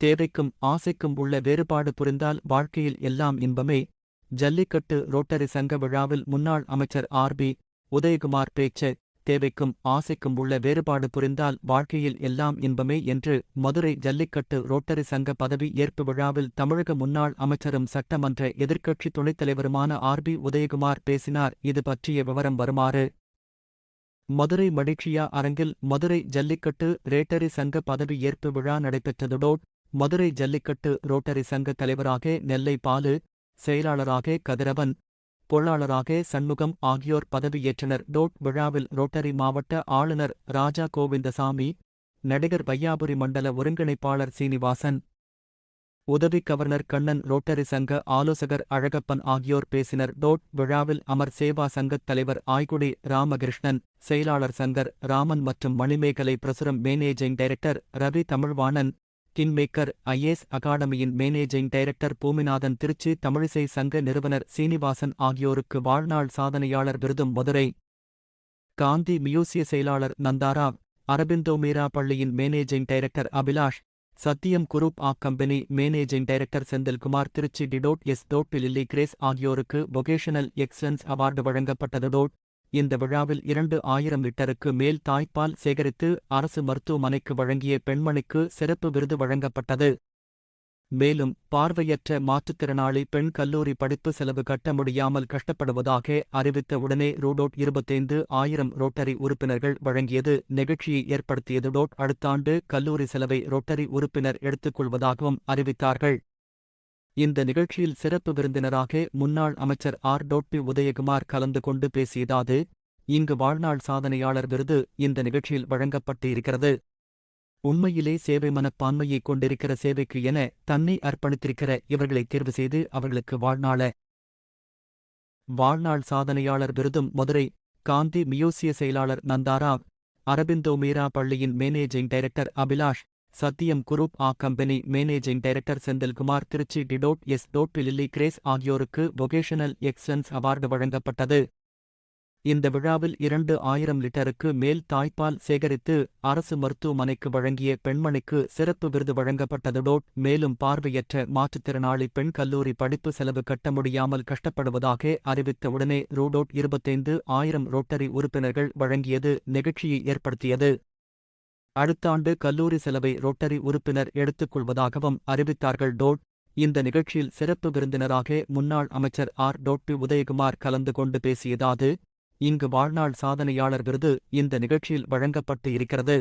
தேவைக்கும் ஆசைக்கும் உள்ள வேறுபாடு புரிந்தால் வாழ்க்கையில் எல்லாம் இன்பமே. ஜல்லிக்கட்டு ரோட்டரி சங்க விழாவில் முன்னாள் அமைச்சர் ஆர்பி உதயகுமார் பேச்சு தேவைக்கும் ஆசைக்கும் உள்ள வேறுபாடு புரிந்தால் வாழ்க்கையில் எல்லாம் இன்பமே என்று மதுரை ஜல்லிக்கட்டு ரோட்டரி சங்க பதவி ஏற்பு விழாவில் தமிழக முன்னாள் அமைச்சரும் சட்டமன்ற எதிர்க்கட்சி துணைத் தலைவருமான ஆர்பி உதயகுமார் பேசினார். இது பற்றிய விவரம் வருமாறு மதுரை மடிக்ஷியா அரங்கில் மதுரை ஜல்லிக்கட்டு ரேட்டரி சங்க பதவி ஏற்பு விழா நடைபெற்றதுடோட் மதுரை ஜல்லிக்கட்டு ரோட்டரி சங்க தலைவராக நெல்லை பாலு செயலாளராக கதிரவன் பொருளாளராக சண்முகம் ஆகியோர் பதவியேற்றனர். டோட் விழாவில் ரோட்டரி மாவட்ட ஆளுநர் ராஜா கோவிந்தசாமி நடிகர் வையாபுரி மண்டல ஒருங்கிணைப்பாளர் சீனிவாசன் உதவி கவர்னர் கண்ணன் ரோட்டரி சங்க ஆலோசகர் அழகப்பன் ஆகியோர் பேசினர். டோட் விழாவில் அமர் சேவா சங்கத் தலைவர் ஆய்குடி ராமகிருஷ்ணன் செயலாளர் சங்கர் ராமன் மற்றும் Manimekalai பிரசுரம் managing director Ravi Tamilvanan kingmaker IAS அகாடமியின் managing director Boominathan Trichy Tamilisai சங்க நிறுவனர் சீனிவாசன் ஆகியோருக்கு வாழ்நாள் சாதனையாளர் விருதும் மதுரை. காந்தி மியூசிய செயலாளர் நந்தாராவ் அரபிந்தோ மீரா பள்ளியின் managing director Abhilash Sathyam group ah company managing director Senthilkumar Trichy T dot S dot Lilly Grace ஆகியோருக்கு வொகேஷனல் எக்ஸலன்ஸ் அவார்டு வழங்கப்பட்டது. டோட் இந்த விழாவில் இரண்டு ஆயிரம் லிட்டருக்கு மேல் தாய்ப்பால் சேகரித்து அரசு மருத்துவமனைக்கு வழங்கிய பெண்மணிக்கு சிறப்பு விருது வழங்கப்பட்டது. மேலும் பார்வையற்ற மாற்றுத்திறனாளி பெண் கல்லூரி படிப்பு செலவு கட்ட முடியாமல் கஷ்டப்படுவதாக அறிவித்த உடனே ரூடோட் இருபத்தைந்து ஆயிரம் ரோட்டரி உறுப்பினர்கள் வழங்கியது நெகிழ்ச்சியை ஏற்படுத்தியது. டோட் அடுத்தாண்டு கல்லூரி செலவை ரோட்டரி உறுப்பினர் எடுத்துக்கொள்வதாகவும் அறிவித்தார்கள். இந்த நிகழ்ச்சியில் சிறப்பு விருந்தினராக முன்னாள் அமைச்சர் ஆர். டோட்பி உதயகுமார் கலந்து கொண்டு பேசியதாவது இங்கு வாழ்நாள் சாதனையாளர் விருது இந்த நிகழ்ச்சியில் வழங்கப்பட்டு இருக்கிறது உண்மையிலே சேவை மனப்பான்மையை கொண்டிருக்கிற சேவைக்கு என தன்னை அர்ப்பணித்திருக்கிற இவர்களை தேர்வு செய்து அவர்களுக்கு வாழ்நாள. வாழ்நாள் சாதனையாளர் விருதும் மதுரை காந்தி மியூசிய செயலாளர் நந்தாராவ் அரபிந்தோ மீரா பள்ளியின் managing director Abhilash Sathyam group ah company managing director Senthilkumar Trichy T dot S dot Lilly Grace ஆகியோருக்கு வொகேஷனல் எக்ஸலன்ஸ் அவார்டு வழங்கப்பட்டது. இந்த விழாவில் இரண்டு ஆயிரம் லிட்டருக்கு மேல் தாய்ப்பால் சேகரித்து அரசு மருத்துவமனைக்கு வழங்கிய பெண்மணிக்கு சிறப்பு விருது வழங்கப்பட்டதுடோட் மேலும் பார்வையற்ற மாற்றுத்திறனாளி பெண் கல்லூரி படிப்பு செலவு கட்ட முடியாமல் கஷ்டப்படுவதாக அறிவித்த உடனே ரூடோட் இருபத்தைந்து ஆயிரம் ரோட்டரி உறுப்பினர்கள் வழங்கியது நெகிழ்ச்சியை ஏற்படுத்தியது. அடுத்த ஆண்டு கல்லூரி செலவை ரொட்டரி உறுப்பினர் எடுத்துக்கொள்வதாகவும் அறிவித்தார்கள். டோட் இந்த நிகழ்ச்சியில் சிறப்பு விருந்தினராக முன்னாள் அமைச்சர் ஆர். டோட்பி உதயகுமார் கலந்து கொண்டு பேசியதாவது இங்கு வாழ்நாள் சாதனையாளர் விருது இந்த நிகழ்ச்சியில் வழங்கப்பட்டு இருக்கிறது.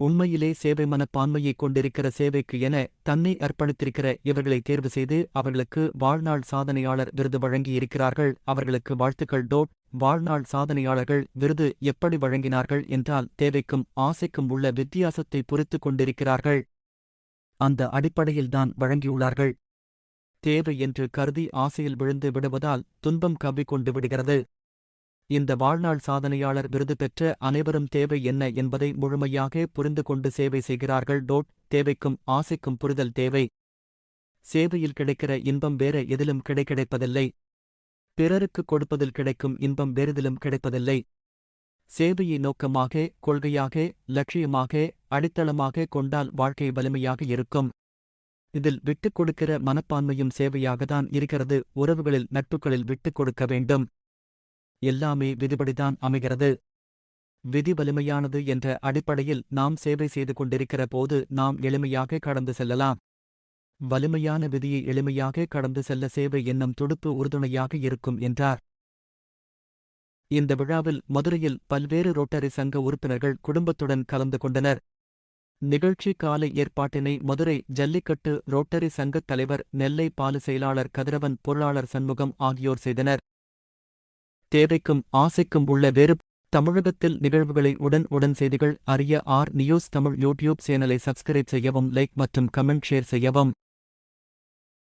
உண்மையிலே சேவை மனப்பான்மையை கொண்டிருக்கிற சேவைக்கு என தன்னை அர்ப்பணித்திருக்கிற இவர்களை தேர்வு செய்து அவர்களுக்கு வாழ்நாள் சாதனையாளர் விருது வழங்கியிருக்கிறார்கள். அவர்களுக்கு வாழ்த்துக்கள். டோட் வாழ்நாள் சாதனையாளர்கள் விருது எப்படி வழங்கினார்கள் என்றால் தேவைக்கும் ஆசைக்கும் உள்ள வித்தியாசத்தை புரித்து கொண்டிருக்கிறார்கள். அந்த அடிப்படையில்தான் வழங்கியுள்ளார்கள். தேவை என்று கருதி ஆசையில் விழுந்து விடுவதால் துன்பம் கவ்விக்கொண்டு விடுகிறது. இந்த வாழ்நாள் சாதனையாளர் விருது பெற்ற அனைவரும் தேவை என்ன என்பதை முழுமையாக புரிந்து கொண்டு சேவை செய்கிறார்கள். டோட் தேவைக்கும் ஆசைக்கும் புரிதல் தேவை. சேவையில் கிடைக்கிற இன்பம் வேற எதிலும் கிடைக்கிடைப்பதில்லை பிறருக்கு கொடுப்பதில் கிடைக்கும் இன்பம் வேறுதிலும் கிடைப்பதில்லை. சேவையை நோக்கமாக கொள்கையாக லட்சியமாக அடித்தளமாக கொண்டால் வாழ்க்கை வலிமையாக இருக்கும். இதில் விட்டுக் கொடுக்கிற மனப்பான்மையும் சேவையாகத்தான் இருக்கிறது. உறவுகளில் நட்புகளில் விட்டுக் கொடுக்க வேண்டும். எல்லாமே விதிபடிதான் அமைகிறது. விதி வலிமையானது என்ற அடிப்படையில் நாம் சேவை செய்து கொண்டிருக்கிற போது நாம் எளிமையாக கடந்து செல்லலாம். வலிமையான விதியை எளிமையாக கடந்து செல்ல சேவை என்னும் துடுப்பு உறுதுணையாக இருக்கும் என்றார். இந்த விழாவில் மதுரையில் பல்வேறு ரோட்டரி சங்க உறுப்பினர்கள் குடும்பத்துடன் கலந்து கொண்டனர். நிகழ்ச்சி காலை ஏற்பாட்டினை மதுரை ஜல்லிக்கட்டு ரோட்டரி சங்கத் தலைவர் நெல்லை பாலு செயலாளர் கதிரவன் பொருளாளர் சண்முகம் ஆகியோர் செய்தனர். தேவைக்கும் ஆசைக்கும் உள்ள வேறு தமிழகத்தில் நிகழ்வுகளை உடன் உடன் செய்திகள் அறிய ஆர் நியூஸ் தமிழ் யூடியூப் சேனலை சப்ஸ்கிரைப் செய்யவும் லைக் மற்றும் கமெண்ட் ஷேர் செய்யவும்.